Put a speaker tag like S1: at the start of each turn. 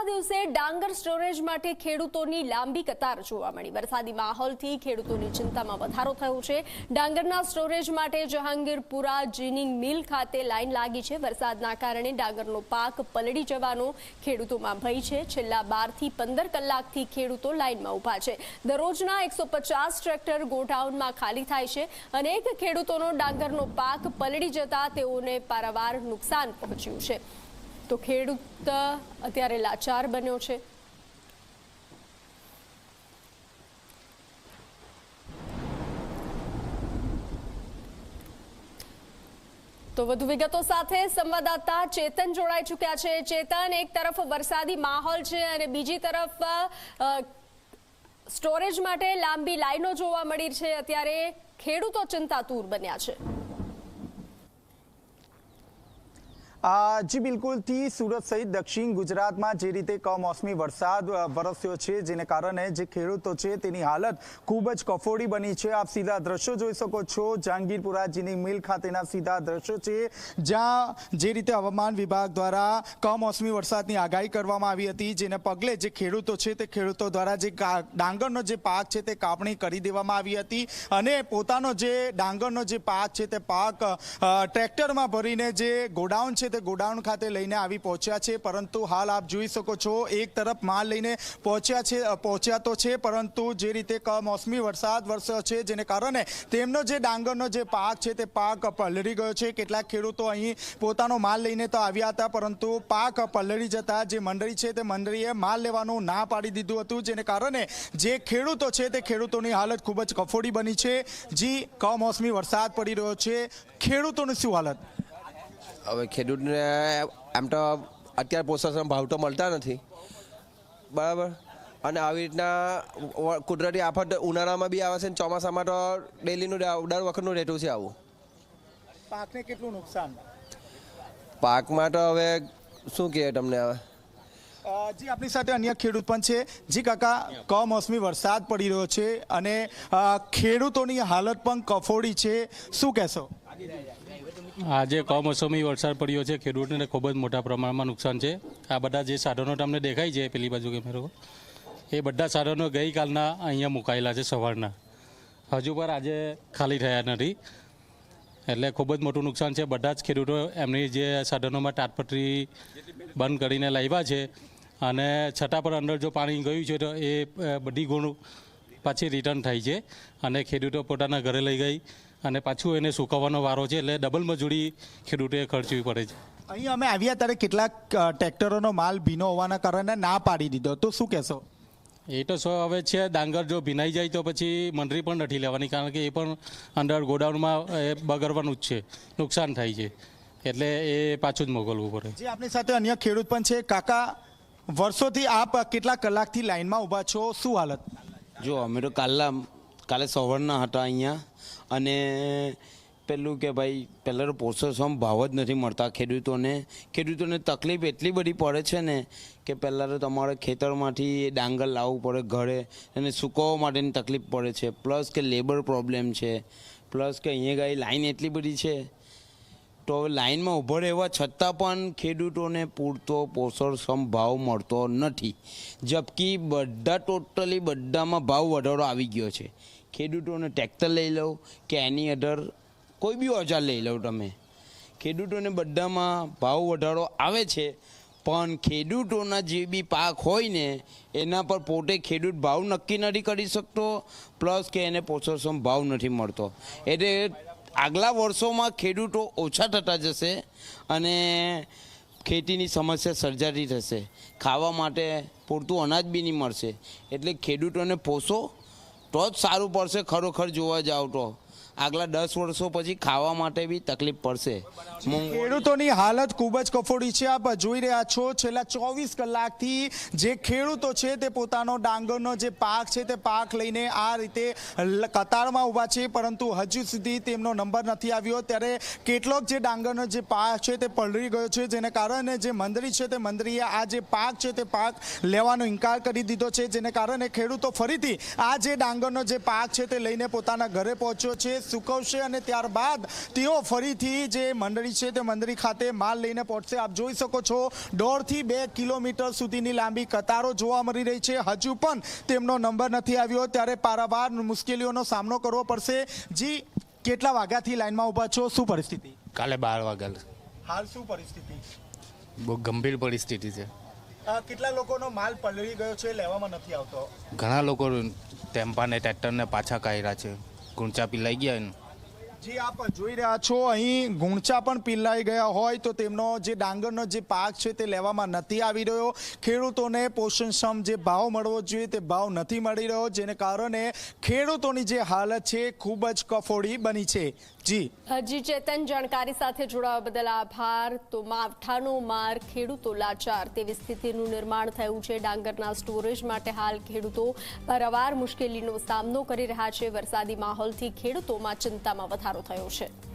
S1: બીજા દિવસે ડાંગર સ્ટોરેજ માટે ખેડૂતોની લાંબી કતાર જોવા મળી. વરસાદી માહોલથી ખેડૂતોની ચિંતામાં વધારો થયો છે. ડાંગરના સ્ટોરેજ માટે જહાંગીરપુરા જીનિંગ મિલ ખાતે લાઈન લાગી છે. વરસાદના કારણે ડાંગરનો પાક પલળી જવાનો ખેડૂતોમાં ભય છે. છેલ્લા બારથી પંદર કલાકથી ખેડૂતો લાઇનમાં ઊભા છે. દરરોજના એકસો ટ્રેક્ટર ગોડાઉનમાં ખાલી થાય છે. અનેક ખેડૂતોનો ડાંગરનો પાક પલળી જતા તેઓને પારાવાર નુકસાન પહોંચ્યું છે. તો ખેડૂત અત્યારે લાચાર બન્યો છે. તો વધુ વિગતો સાથે સંવાદદાતા ચેતન જોડાઈ ચૂક્યા છે. ચેતન, એક તરફ વરસાદી માહોલ છે અને બીજી તરફ સ્ટોરેજ માટે લાંબી લાઈનો જોવા મળી છે. અત્યારે ખેડૂતો ચિંતાતુર બન્યા છે
S2: આ જી બિલકુલથી સુરત સહિત દક્ષિણ ગુજરાતમાં જે રીતે કમોસમી વરસાદ વરસ્યો છે, જેને કારણે જે ખેડૂતો છે તેની હાલત ખૂબ જ કફોડી બની છે. આપ સીધા દ્રશ્યો જોઈ શકો છો. જહાંગીરપુરા જીની મિલ ખાતેના સીધા દ્રશ્યો છે, જ્યાં જે રીતે હવામાન વિભાગ દ્વારા કમોસમી વરસાદની આગાહી કરવામાં આવી હતી, જેને પગલે જે ખેડૂતો છે તે ખેડૂતો દ્વારા જે ડાંગરનો જે પાક છે તે કાપણી કરી દેવામાં આવી હતી અને પોતાનો જે ડાંગરનો જે પાક છે તે પાક ટ્રેક્ટરમાં ભરીને જે ગોડાઉન છે તે ગોડાઉન ખાતે લઈને આવી પહોંચ્યા છે, પરંતુ હાલ આપ જોઈ શકો છો, એક તરફ માલ લઈને પહોંચ્યા છે પહોંચ્યા તો છે, પરંતુ જે રીતે કમોસમી વરસાદ વરસ્યો છે, જેને કારણે તેમનો જે ડાંગરનો જે પાક છે, તે પાક પલળી ગયો છે. કેટલાક ખેડૂતો અહીં પોતાનો માલ લઈને તો આવ્યા હતા, પરંતુ પાક પલળી જતા જે મંડળી છે, તે મંડળીએ માલ લેવાનું ના પાડી દીધું હતું, જેને કારણે જે ખેડૂતો છે, તે ખેડૂતોની હાલત ખૂબ જ કફોડી બની છે. જી, કમોસમી વરસાદ પડી રહ્યો છે. ખેડૂતોની શું હાલત?
S3: હવે ખેડૂતને એમ તો અત્યારે પોષણ ભાવ તો મળતા નથી. બરાબર? અને આવી રીતના કુદરતી આફત ઉનાળામાં બી આવે છે અને ચોમાસામાં તો ડેલીનું દર વખતનું રહેતું છે આવું.
S2: પાકને કેટલું નુકસાન?
S3: પાકમાં તો હવે શું કહે તમને હવે?
S2: જી આપણી સાથે અન્ય ખેડૂત પણ છે. જી કાકા કમોસમી વરસાદ પડી રહ્યો છે અને ખેડૂતોની હાલત પણ કફોડી છે. શું કહેશો?
S4: આજે કમોસમી વરસાદ પડ્યો છે, ખેડૂતોને ખૂબ જ મોટા પ્રમાણમાં નુકસાન છે. આ બધા જે સાધનો તમને દેખાય છે, પેલી બાજુ કેમેરો, એ બધા સાધનો ગઈકાલના અહીંયા મુકાયેલા છે સવારના. હજુ પર આજે ખાલી થયા નથી. એટલે ખૂબ જ મોટું નુકસાન છે. બધા જ ખેડૂતો એમની જે સાધનોમાં તાટપટરી બંધ કરીને લાવ્યા છે. અને છતાં પણ અંદર જો પાણી ગયું છે, તો એ બધી ગુણ પાછી રિટર્ન થાય છે. અને ખેડૂતો પોતાના ઘરે લઈ ગઈ. અને પાછું એને સુકવવાનો વારો છે એટલે ડબલ મજૂરી ખેડૂતે ખર્ચવી પડે છે.
S2: અહીં અમે આવ્યા ત્યારે કેટલાક ટ્રેક્ટરોનો માલ ભીનો હોવાના કારણે ના પાડી દીધો. તો શું કહેશો?
S4: એ તો સો હવે છે ડાંગર જો ભીનાઈ જાય તો પછી મંડળી પણ નથી લેવાની કારણ કે એ પણ અંદર ગોડાઉનમાં એ બગડવાનું જ છે. નુકસાન થાય છે. એટલે એ પાછું જ મોકલવું પડે.
S2: જે આપણી સાથે અન્ય ખેડૂત પણ છે. કાકા વર્ષોથી આપ કેટલા કલાકથી લાઈનમાં ઊભા છો? શું હાલત?
S5: જો અમે તો કાલના કાલે સવારના હતા અહીંયા. અને પેલું કે ભાઈ, પહેલાં તો પોષણ ભાવ જ નથી મળતા ખેડૂતોને. ખેડૂતોને તકલીફ એટલી બધી પડે છે ને કે પહેલાં તો તમારે ખેતરમાંથી એ ડાંગર લાવવું પડે ઘરે અને સૂકવવા માટેની તકલીફ પડે છે. પ્લસ કે લેબર પ્રોબ્લેમ છે. પ્લસ કે અહીંયા ગાઈ લાઈન એટલી બધી છે. તો હવે લાઈનમાં ઊભો રહેવા છતાં પણ ખેડૂતોને પૂરતો પોષણક્ષમ ભાવ મળતો નથી. જબકી બધા ટોટલી બધામાં ભાવ વધારો આવી ગયો છે. ખેડૂતોને ટ્રેક્ટર લઈ લો કે એની અઢર કોઈ બી ઓજાર લઈ લો તમે. ખેડૂતોને બધામાં ભાવ વધારો આવે છે, પણ ખેડૂતોના જે બી પાક હોય ને, એના પર પોતે ખેડૂત ભાવ નક્કી નથી કરી શકતો, પ્લસ કે એને પોષણક્ષમ ભાવ નથી મળતો. એટલે આગલા વર્ષોમાં ખેડૂતો ઓછા થતા જશે અને ખેતીની સમસ્યા સર્જાતી થશે. ખાવા માટે પૂરતું અનાજ બી નહીં મળશે. એટલે ખેડૂતોને પોષો તો જ સારું પડશે ખરોખર જોવા જાવ તો. આગલા દસ વર્ષો પછી ખાવા માટે બી તકલીફ પડશે.
S2: ખેડૂતોની હાલત ખૂબ જ કફોડી છે. આપ જોઈ રહ્યા છો, છેલ્લા ચોવીસ કલાકથી જે ખેડૂતો છે તે પોતાનો ડાંગરનો જે પાક છે તે પાક લઈને આ રીતે કતારમાં ઊભા છે. પરંતુ હજુ સુધી તેમનો નંબર નથી આવ્યો. ત્યારે કેટલોક જે ડાંગરનો જે પાક છે તે પલળી ગયો છે. જેને કારણે જે મંદરી છે તે મંદરીએ આ જે પાક છે તે પાક લેવાનો ઇનકાર કરી દીધો છે. જેને કારણે ખેડૂતો ફરીથી આ જે ડાંગરનો જે પાક છે તે લઈને પોતાના ઘરે પહોંચ્યો છે. સૂકવશે અને ત્યારબાદ તેઓ ફરીથી જે મંડળી છે તે મંડળી ખાતે માલ લઈને પહોંચશે. આપ જોઈ શકો છો દોઢથી બે કિલોમીટર સુધીની લાંબી કતારો જોવા મળી રહી છે. હજુ પણ તેમનો નંબર નથી આવ્યો. ત્યારે પારાવાર મુશ્કેલીઓનો સામનો કરવો પડશે. જી કેટલા વાગ્યાથી લાઈનમાં ઊભા છો? શું પરિસ્થિતિ?
S6: કાલે બાર વાગ્યા
S2: હાલ શું પરિસ્થિતિ?
S6: બહુ ગંભીર પરિસ્થિતિ છે.
S2: અ, કેટલા લોકોનો માલ પલળી ગયો છે? લેવામાં નથી આવતો.
S6: ઘણા લોકો ટેમ્પાને ટ્રેક્ટરને પાછા કાઢ્યા છે. ગુંચા પીલાઈ ગયા ને
S2: જે આપ જોઈ રહ્યા છો, અહીં ગુણચા પણ પીલાઈ ગયા હોય તો તેમનો જે ડાંગરનો જે પાક છે તે લેવામાં નથી આવી રહ્યો. ખેડૂતોને પોષણક્ષમ જે ભાવ મળવો જોઈએ તે ભાવ નથી મળી રહ્યો, જેને કારણે ખેડૂતોની જે હાલત છે ખૂબ જ કફોડી બની છે. જી.
S1: જી, ચેતન, જાણકારી સાથે જોડાવા બદલ આભાર. તો માવઠાનો માર ખેડૂતો લાચાર. તેવી સ્થિતિનું નિર્માણ થયું છે ડાંગરના સ્ટોરેજ માટે હાલ ખેડૂતો ભરવાર મુશ્કેલીનો સામનો કરી રહ્યા છે. વરસાદી માહોલથી ખેડૂતોમાં ચિંતામાં વધારો થયો છે